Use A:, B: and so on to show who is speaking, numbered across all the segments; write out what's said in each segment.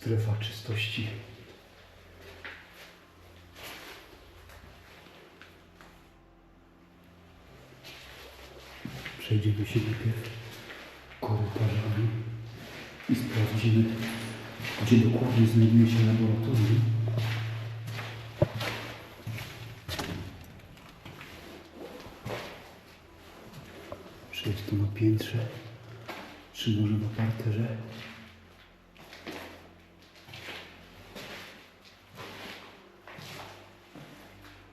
A: Strefa czystości. Przejdziemy się najpierw korytarzami i sprawdzimy, gdzie dokładnie znajduje się laboratorium. Czy jest to na piętrze, czy może na parterze?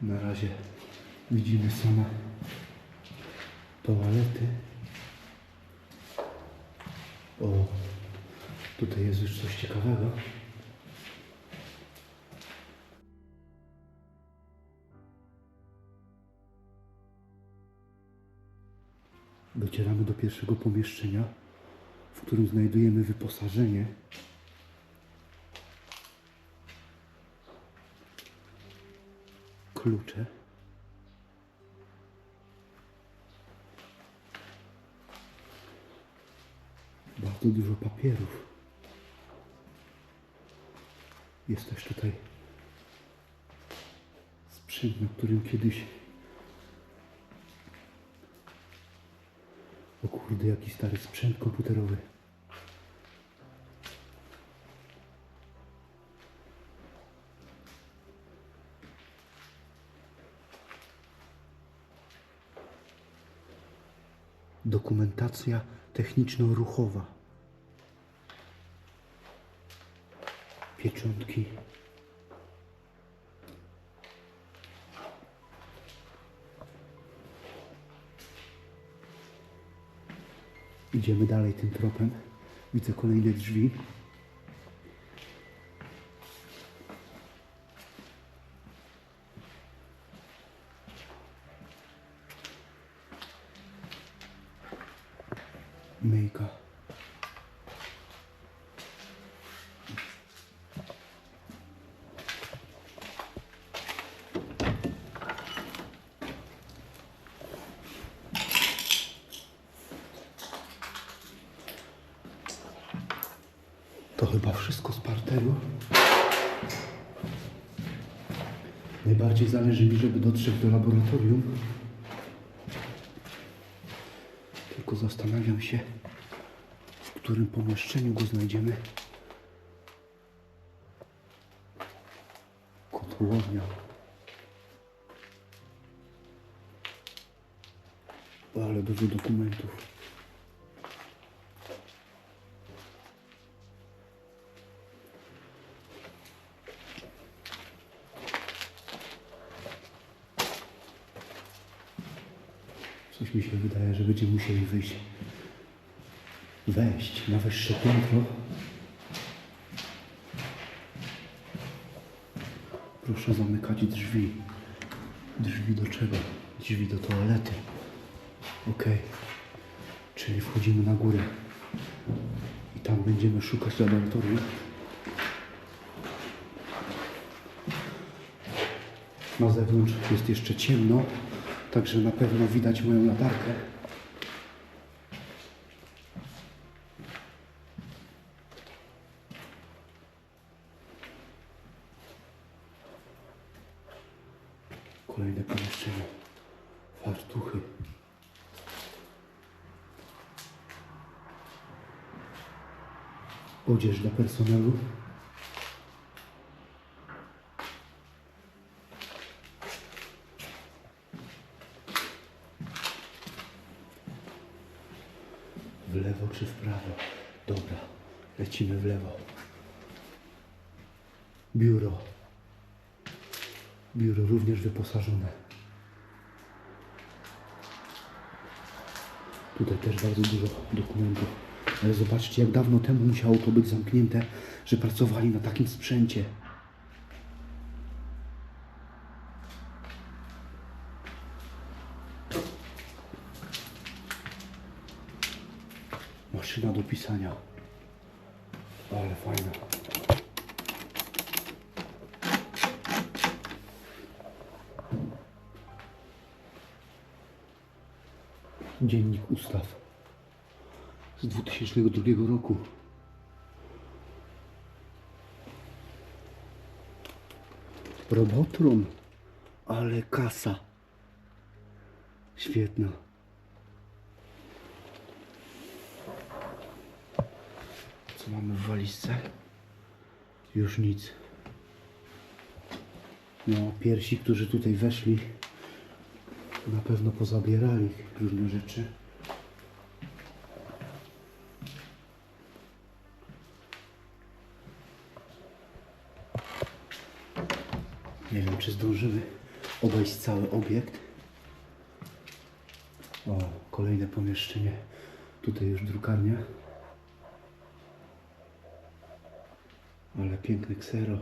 A: Na razie widzimy same toalety. O, tutaj jest już coś ciekawego. Docieramy do pierwszego pomieszczenia, w którym znajdujemy wyposażenie. Klucze. Bardzo dużo papierów. Jest też tutaj sprzęt, na którym kiedyś O kurde, jaki stary sprzęt komputerowy. Dokumentacja techniczno-ruchowa. Pieczątki. Idziemy dalej tym tropem. Widzę kolejne drzwi. To chyba wszystko z parteru. Najbardziej zależy mi, żeby dotrzeć do laboratorium. Tylko zastanawiam się, w którym pomieszczeniu go znajdziemy. Kotłownia. Ale dużo dokumentów. Mi się wydaje, że będziemy musieli wyjść. Wejść na wyższe piętro. Proszę zamykać drzwi. Drzwi do czego? Drzwi do toalety. Ok. Czyli wchodzimy na górę. I tam będziemy szukać laboratorium. Na zewnątrz jest jeszcze ciemno, także na pewno widać moją latarkę. Kolejne pomieszczenie. Fartuchy. Odzież dla personelu. W lewo czy w prawo? Dobra, lecimy w lewo. Biuro. Biuro również wyposażone. Tutaj też bardzo dużo dokumentów. Ale zobaczcie, jak dawno temu musiało to być zamknięte, że pracowali na takim sprzęcie. 1982 roku. Robotron, ale kasa. Świetna. Co mamy w walizce? Już nic. No, piersi, którzy tutaj weszli, na pewno pozabierali różne rzeczy. Nie wiem, czy zdążymy obejść cały obiekt. O, kolejne pomieszczenie. Tutaj już drukarnia. Ale piękny ksero.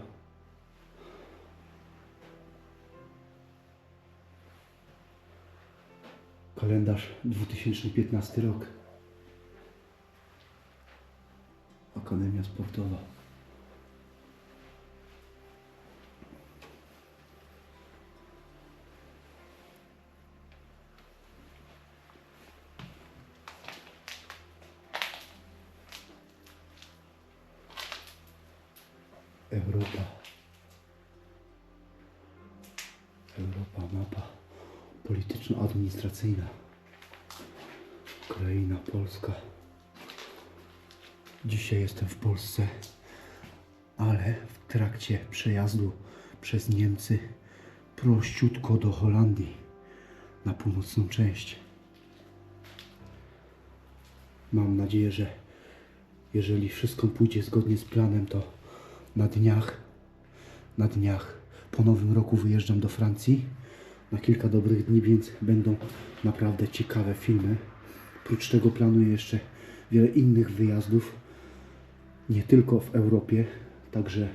A: Kalendarz 2015 rok. Akademia Sportowa. Europa. Europa, mapa polityczno-administracyjna. Kraina Polska. Dzisiaj jestem w Polsce, ale w trakcie przejazdu przez Niemcy prościutko do Holandii na północną część. Mam nadzieję, że jeżeli wszystko pójdzie zgodnie z planem, to na dniach, na dniach po nowym roku wyjeżdżam do Francji na kilka dobrych dni, więc będą naprawdę ciekawe filmy. Prócz tego planuję jeszcze wiele innych wyjazdów, nie tylko w Europie, także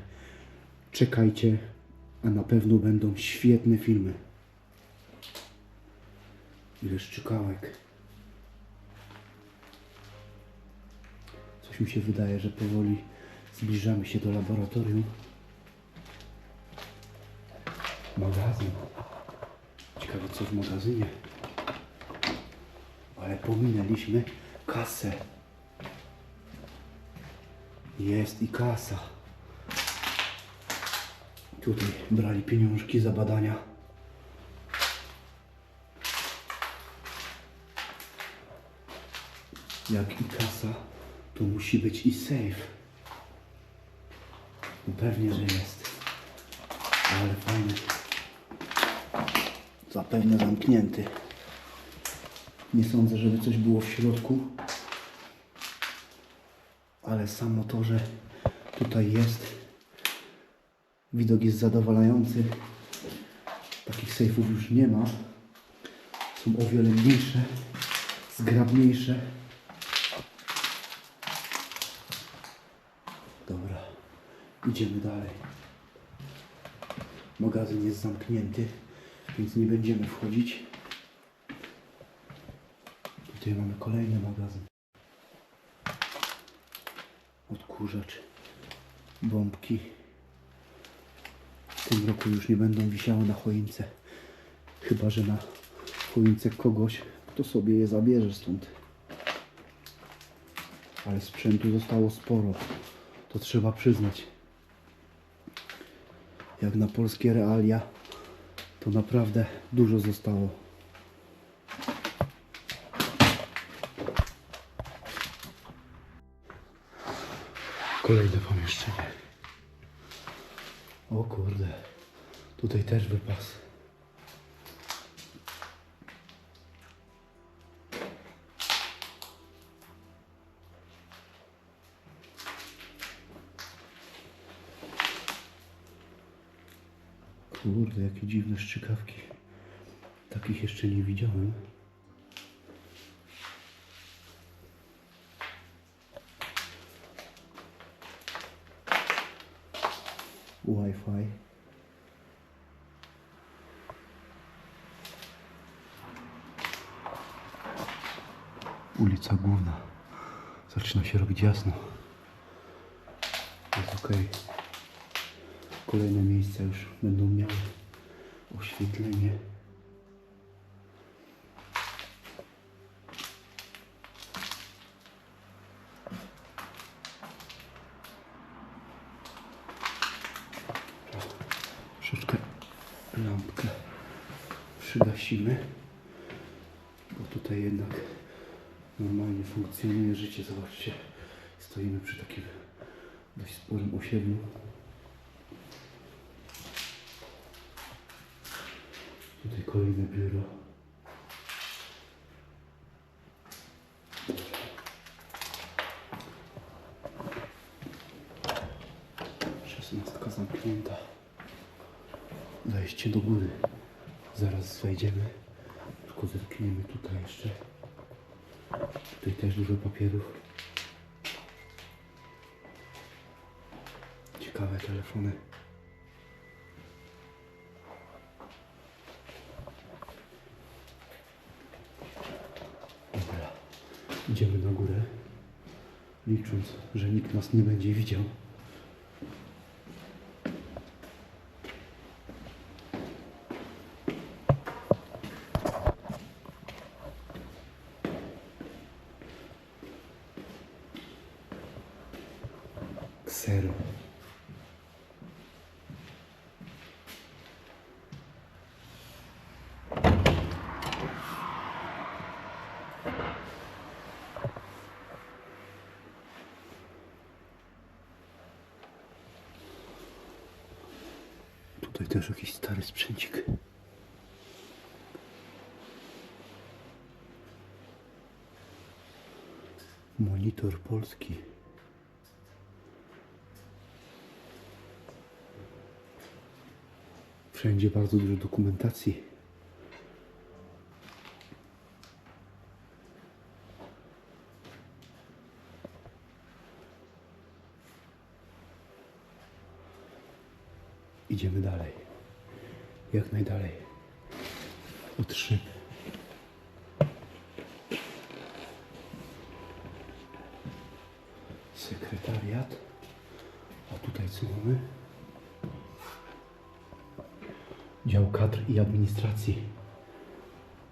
A: czekajcie, a na pewno będą świetne filmy. Ile szczykałek. Coś mi się wydaje, że powoli zbliżamy się do laboratorium. Magazyn. Ciekawe co w magazynie. Ale pominęliśmy kasę. Jest i kasa. Tutaj brali pieniążki za badania. Jak i kasa, to musi być i safe. No pewnie, że jest. Ale fajny. Zapewne zamknięty. Nie sądzę, żeby coś było w środku. Ale samo to, że tutaj jest, widok jest zadowalający. Takich sejfów już nie ma. Są o wiele mniejsze, zgrabniejsze. Dobra, idziemy dalej. Magazyn jest zamknięty, więc nie będziemy wchodzić. Tutaj mamy kolejny magazyn. Odkurzacz, bombki. W tym roku już nie będą wisiały na choince. Chyba, że na choince kogoś, kto sobie je zabierze stąd. Ale sprzętu zostało sporo. To trzeba przyznać. Jak na polskie realia, to naprawdę dużo zostało. Kolejne pomieszczenie. O kurde, tutaj też wypas. Kurde, jakie dziwne szczykawki. Takich jeszcze nie widziałem. Wi-Fi. Ulica Główna. Zaczyna się robić jasno. Jest ok. Kolejne miejsca już będą miały oświetlenie. Troszeczkę przygasimy, bo tutaj jednak normalnie funkcjonuje życie. Zobaczcie, stoimy przy takim dość sporym osiedlu. Tutaj kolejne biuro. Szesnastka zamknięta. Wejście do góry. Zaraz wejdziemy. Tylko zetkniemy tutaj jeszcze. Tutaj też dużo papierów. Ciekawe telefony. Idziemy na górę, licząc, że nikt nas nie będzie widział. Ksero. Tutaj też jakiś stary sprzęcik. Monitor polski. Wszędzie bardzo dużo dokumentacji. Idziemy dalej. Jak najdalej.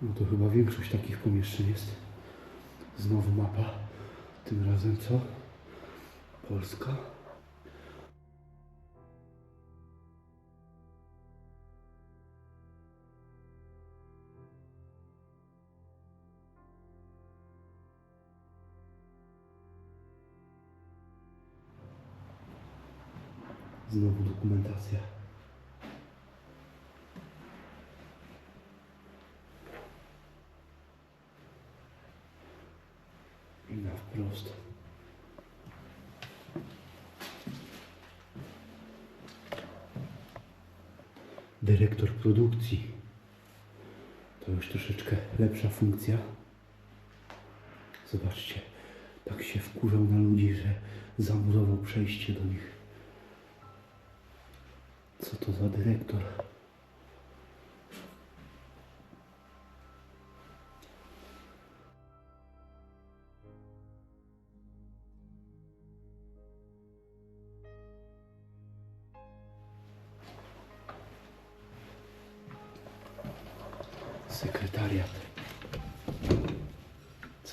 A: No to chyba większość takich pomieszczeń jest. Znowu mapa. Tym razem co? Polska. Znowu dokumentacja. I na wprost. Dyrektor produkcji. To już troszeczkę lepsza funkcja. Zobaczcie, tak się wkurzał na ludzi, że zamurował przejście do nich. Co to za dyrektor?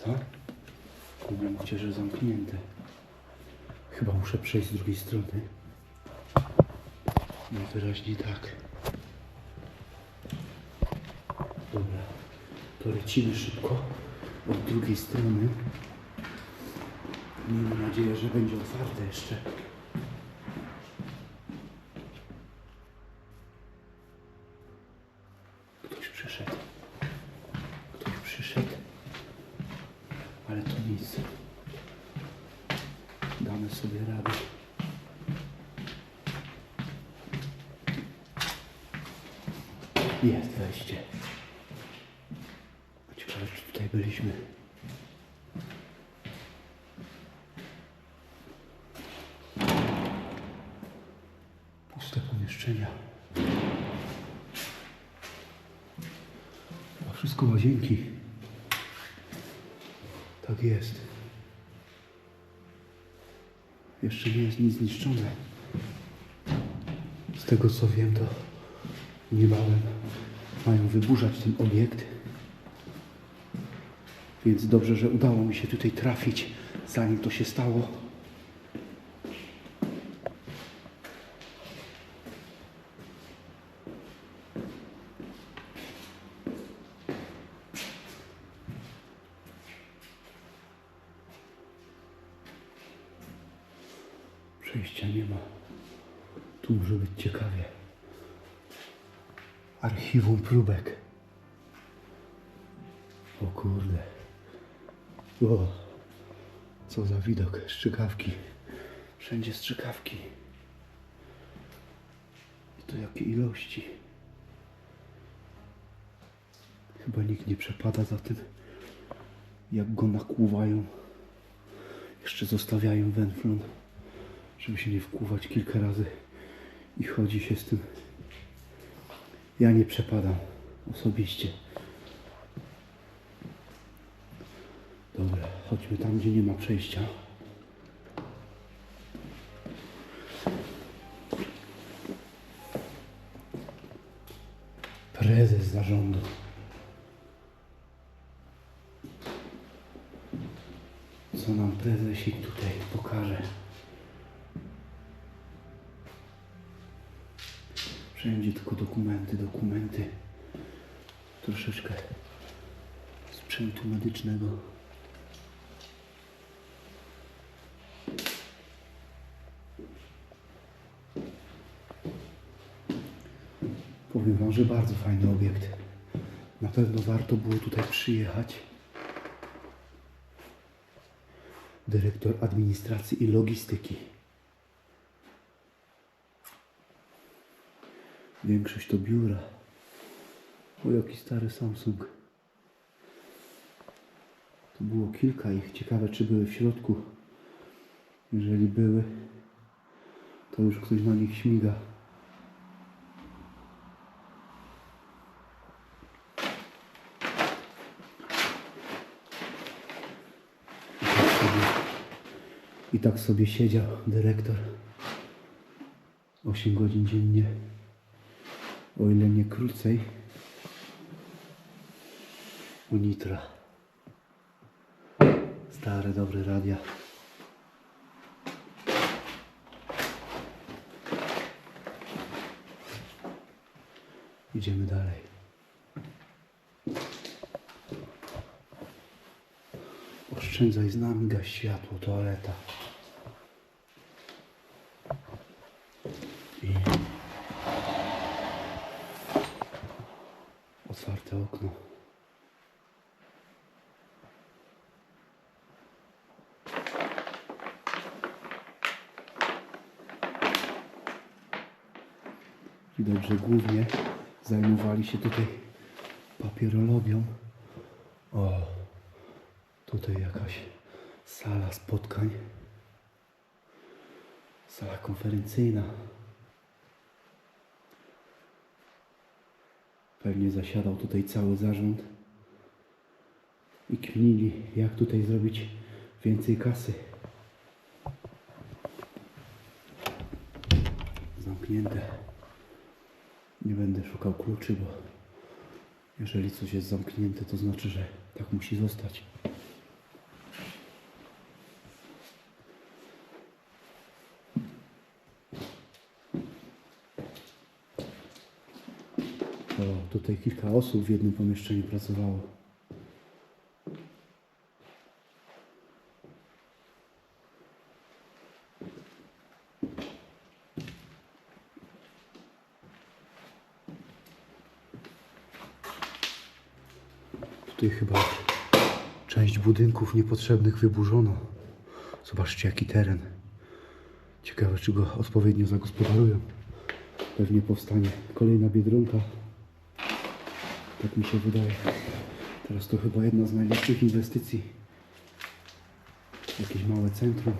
A: Co? Nie że zamknięte. Chyba muszę przejść z drugiej strony. Najwyraźniej tak. Dobra, to lecimy szybko od drugiej strony. Miejmy nadzieję, że będzie otwarte jeszcze. Ktoś przyszedł. Ktoś przyszedł. Ale to nic. Damy sobie radę. Jest wejście. Ciekawe, czy tutaj byliśmy. Puste pomieszczenia. A wszystko łazienki. Tak jest. Jeszcze nie jest nic zniszczone. Z tego co wiem, to niebawem mają wyburzać ten obiekt. Więc dobrze, że udało mi się tutaj trafić, zanim to się stało. Przejścia nie ma. Tu może być ciekawie. Archiwum próbek. O kurde. O, co za widok. Strzykawki. Wszędzie strzykawki. I to jakie ilości. Chyba nikt nie przepada za tym, jak go nakłuwają. Jeszcze zostawiają węflon, żeby się nie wkłuwać kilka razy i chodzi się z tym. Ja nie przepadam osobiście. Dobra, chodźmy tam, gdzie nie ma przejścia. Co nam prezesik tutaj pokaże? Wszędzie tylko dokumenty, dokumenty. Troszeczkę sprzętu medycznego. Powiem Wam, że bardzo fajny obiekt. Na pewno warto było tutaj przyjechać. Dyrektor administracji i logistyki. Większość to biura. O, jaki stary Samsung. Tu było kilka ich. Ciekawe, czy były w środku. Jeżeli były, to już ktoś na nich śmiga. I tak sobie, i tak sobie siedział dyrektor 8 godzin dziennie, o ile nie krócej, u Nitra. Stare, dobre radia. Idziemy dalej. Oszczędzaj z nami, gaś światło, toaleta. I otwarte okno. Widać, że głównie się tutaj papierologią. O, tutaj jakaś sala spotkań. Sala konferencyjna. Pewnie zasiadał tutaj cały zarząd i kminili, jak tutaj zrobić więcej kasy. Zamknięte. Nie będę szukał kluczy, bo jeżeli coś jest zamknięte, to znaczy, że tak musi zostać. O, tutaj kilka osób w jednym pomieszczeniu pracowało. Tutaj chyba część budynków niepotrzebnych wyburzono. Zobaczcie jaki teren. Ciekawe czy go odpowiednio zagospodarują. Pewnie powstanie kolejna biedronka. Tak mi się wydaje. Teraz to chyba jedna z najlepszych inwestycji. Jakieś małe centrum.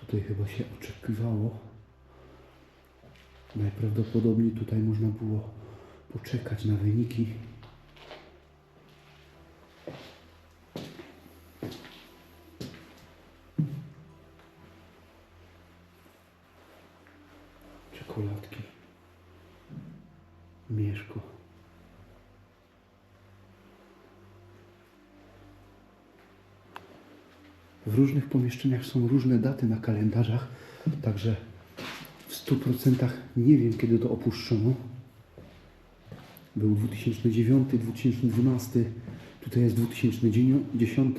A: Tutaj chyba się oczekiwało. Najprawdopodobniej tutaj można było poczekać na wyniki. Czekoladki. Mieszko. W różnych pomieszczeniach są różne daty na kalendarzach, także w 100% nie wiem kiedy to opuszczono. Był 2009, 2012, Tutaj jest 2010.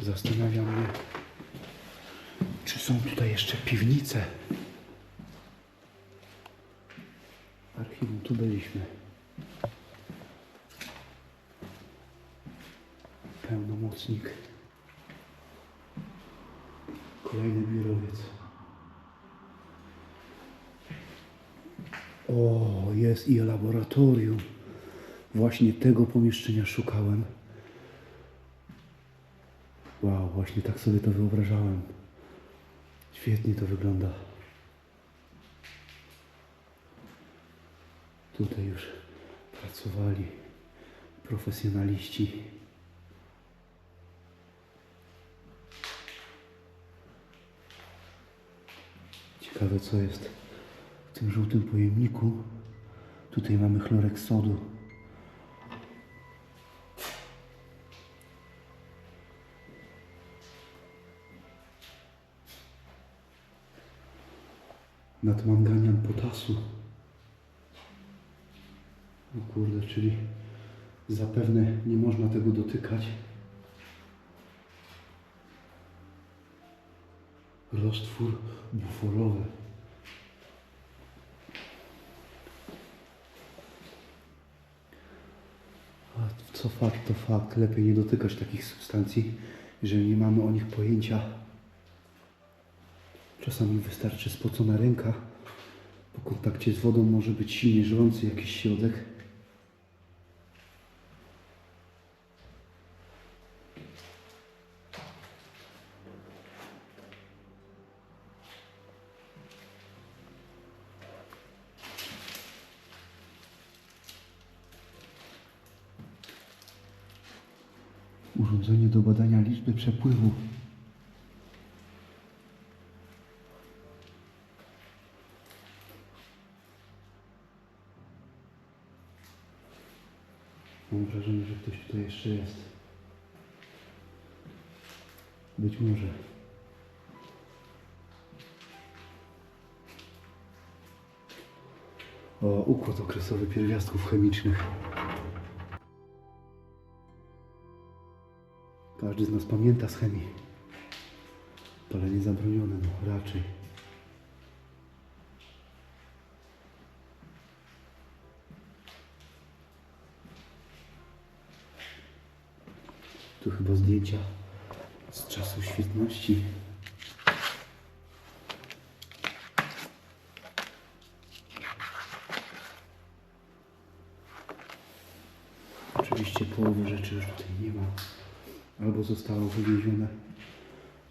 A: Zastanawia mnie, czy są tutaj jeszcze piwnice. Archiwum, tu byliśmy. Pełnomocnik. Kolejny biurowiec. O, i laboratorium. Właśnie tego pomieszczenia szukałem. Wow, właśnie tak sobie to wyobrażałem. Świetnie to wygląda. Tutaj już pracowali profesjonaliści. Ciekawe co jest w tym żółtym pojemniku. Tutaj mamy chlorek sodu. Nadmanganian potasu. O kurde, czyli zapewne nie można tego dotykać. Roztwór buforowy. A co fakt, to fakt. Lepiej nie dotykać takich substancji, jeżeli nie mamy o nich pojęcia. Czasami wystarczy spocona ręka. Po kontakcie z wodą może być silnie żrący jakiś środek. Urządzenie do badania liczby przepływu. Mam wrażenie, że ktoś tutaj jeszcze jest. Być może. O, układ okresowy pierwiastków chemicznych. Każdy z nas pamięta z chemii. Palenie zabronione, no raczej. Tu chyba zdjęcia z czasu świetności. Oczywiście połowy rzeczy już tutaj nie ma. Albo zostało wywiezione,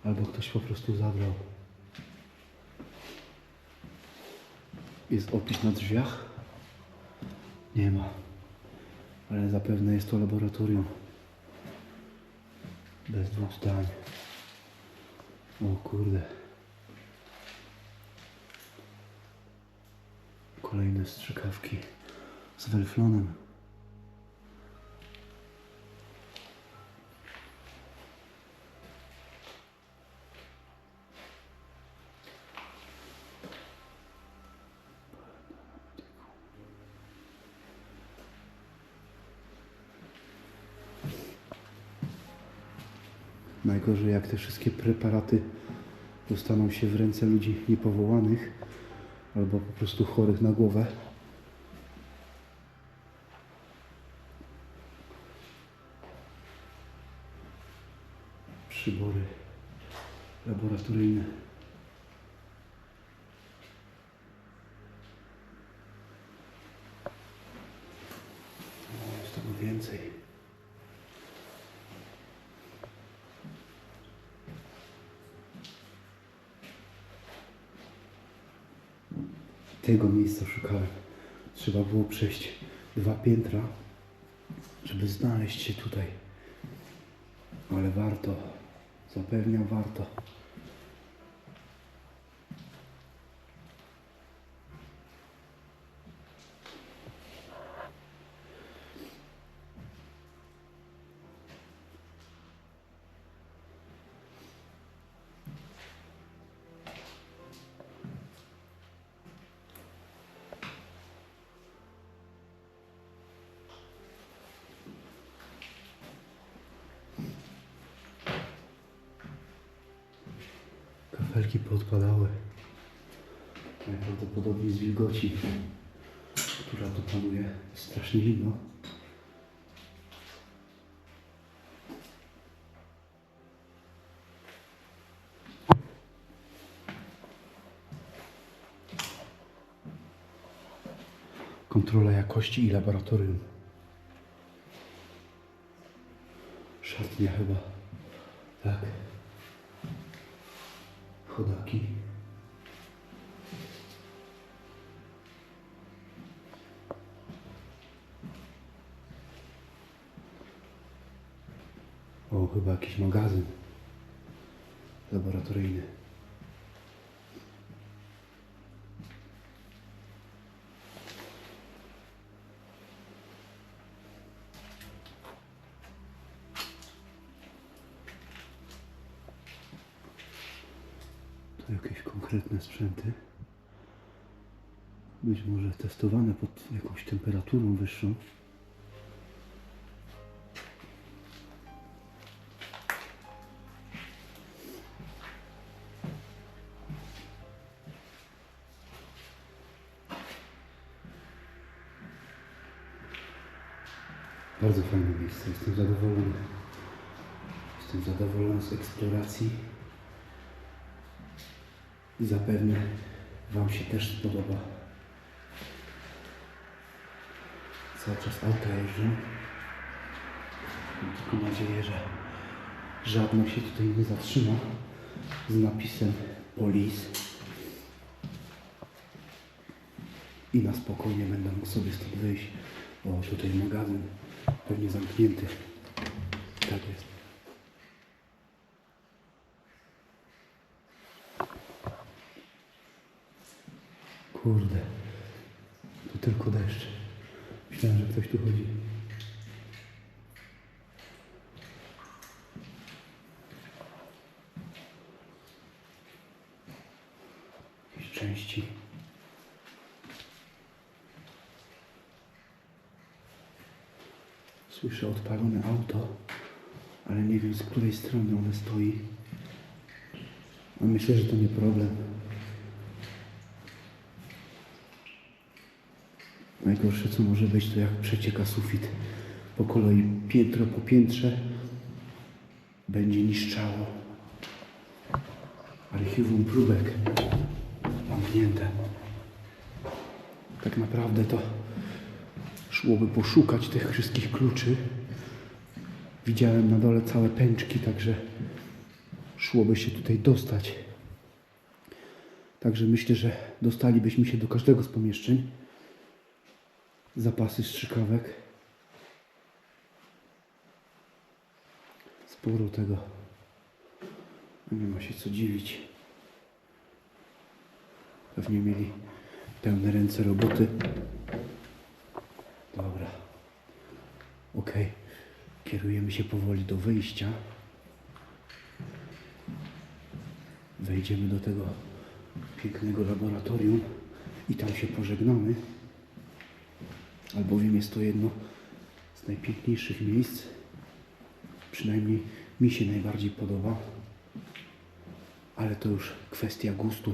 A: albo ktoś po prostu zabrał. Jest opis na drzwiach? Nie ma. Ale zapewne jest to laboratorium. Bez dwóch zdań. O kurde. Kolejne strzykawki z welflonem. Najgorzej, jak te wszystkie preparaty dostaną się w ręce ludzi niepowołanych albo po prostu chorych na głowę. Przybory laboratoryjne. O, Jest tego więcej. Tego miejsca szukałem. Trzeba było przejść dwa piętra, żeby znaleźć się tutaj. Ale warto. Zapewniam, warto. Kontrola jakości i laboratorium. Szatnia chyba. Tak. Chodaki. O, chyba jakiś magazyn laboratoryjny. To jakieś konkretne sprzęty. Być może testowane pod jakąś temperaturą wyższą. Bardzo fajne miejsce, jestem zadowolony. Jestem zadowolony z eksploracji. I zapewne Wam się też spodoba. Cały czas auta jeżdżą. Mam tylko nadzieję, że żadne się tutaj nie zatrzyma z napisem Police. I na spokojnie będę mógł sobie stąd wyjść. O, tutaj magazyn pewnie zamknięty. Tak jest. Kurde. Tu tylko deszcz. Myślałem, że ktoś tu chodzi. Jakieś części. Słyszę odpalone auto, ale nie wiem z której strony ono stoi. A myślę, że to nie problem. Najgorsze co może być to jak przecieka sufit po kolei piętro po piętrze będzie niszczało. Archiwum próbek zamknięte. Tak naprawdę to szłoby poszukać tych wszystkich kluczy. Widziałem na dole całe pęczki, także szłoby się tutaj dostać. Także myślę, że dostalibyśmy się do każdego z pomieszczeń. Zapasy strzykawek. Sporo tego. Nie ma się co dziwić. Pewnie mieli pełne ręce roboty. Dobra. Ok. Kierujemy się powoli do wyjścia. Wejdziemy do tego pięknego laboratorium i tam się pożegnamy. Albowiem jest to jedno z najpiękniejszych miejsc. Przynajmniej mi się najbardziej podoba. Ale to już kwestia gustu.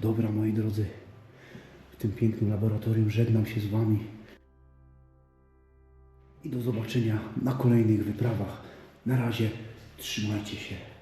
A: Dobra, moi drodzy, w tym pięknym laboratorium żegnam się z Wami. I do zobaczenia na kolejnych wyprawach. Na razie trzymajcie się.